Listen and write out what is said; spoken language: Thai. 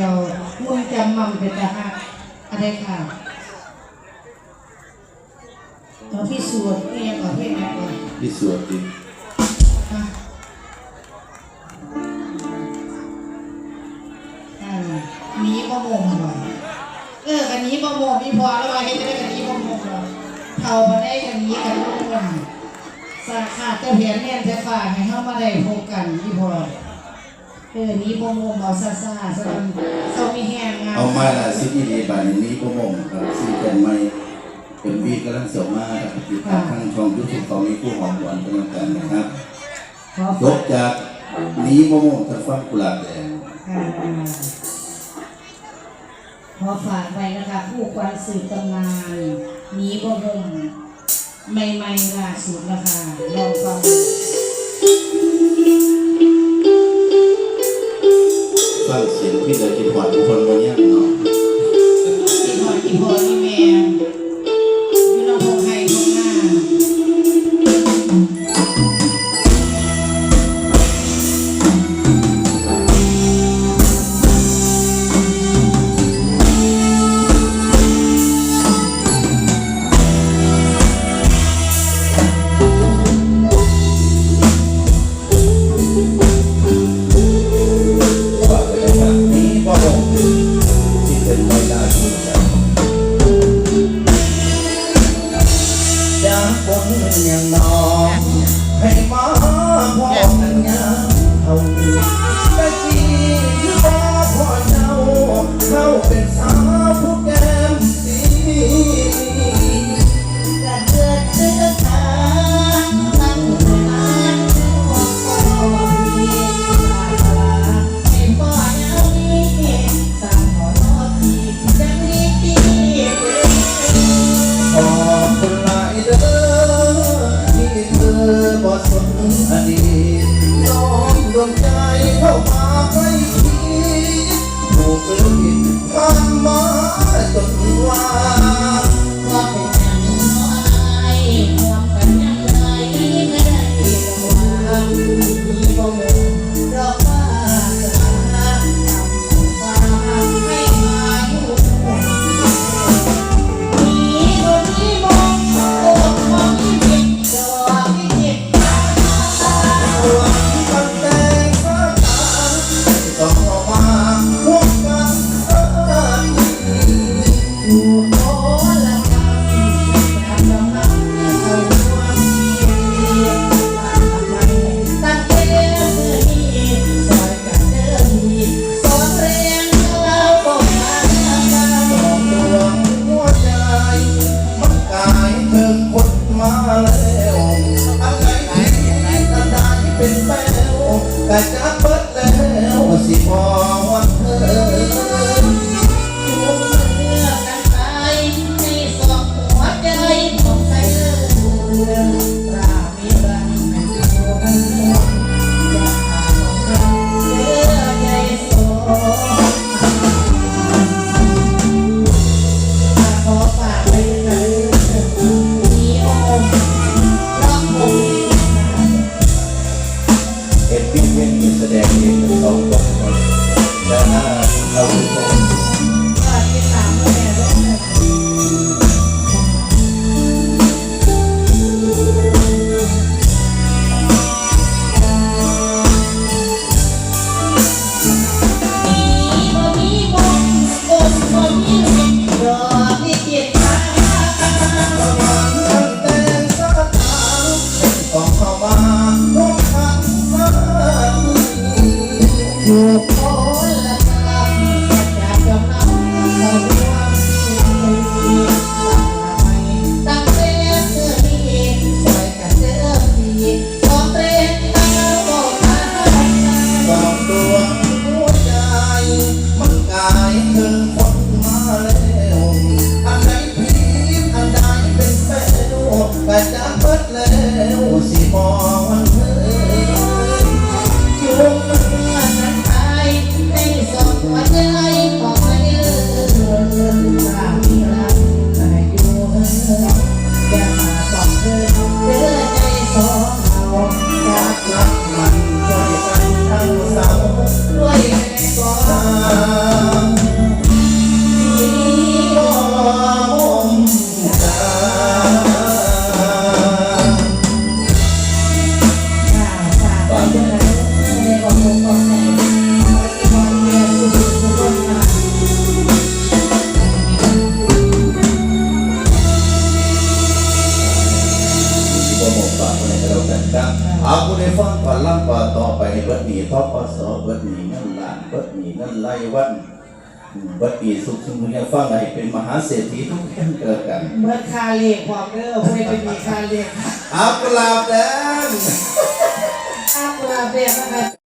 เรามึงจำมั่งเป็นตาหัอะไรค่ะต่อพี่สวดเมียต่อพี่แม่ก่อนพี่สวดดินี้มโม่วงหน่อยเออกันนี้มโม่วงพี่พอแล้วมาเห็นได้กันนี้มโม่งหน่อเท่ามาได้กันนี้กันลูกหน่สาขาเจ้เพียนเนี่ยจะฝากให้เข้ามาได้พบกันพี่พอ เออนีโมโมเบาซาซาซซมีแห้งงามเอามาละซิทีดีบันนี้ก็มงครับซีเป็นไม่เป็นวีกำลังสมาครับติดตาทางช่องยุทธ์ตอนนี้ผู้หอมหวานกำลังกันนะครับจบจากนี้โมโมจะฟังกุหลาบแดงพอฝากไปนะคะผู้กวานสืบตำนานนี้โมโมใหม่ๆล่าสุดนะคะลองฟัง มีเหลืกี่ขอดทุกคนวันนี้เนาะกี่ขวดกี่ขวด since ดหนีเงินไล่วันเบิดหนีสุขสุขยังฟังให้เป็นมหาเศรษฐีทุกท่านเกิดกันเมื่อคาเลียความเด้อเพื่อจะมีคาเลียอัปลาบแดงอาปลาเบียนะคะ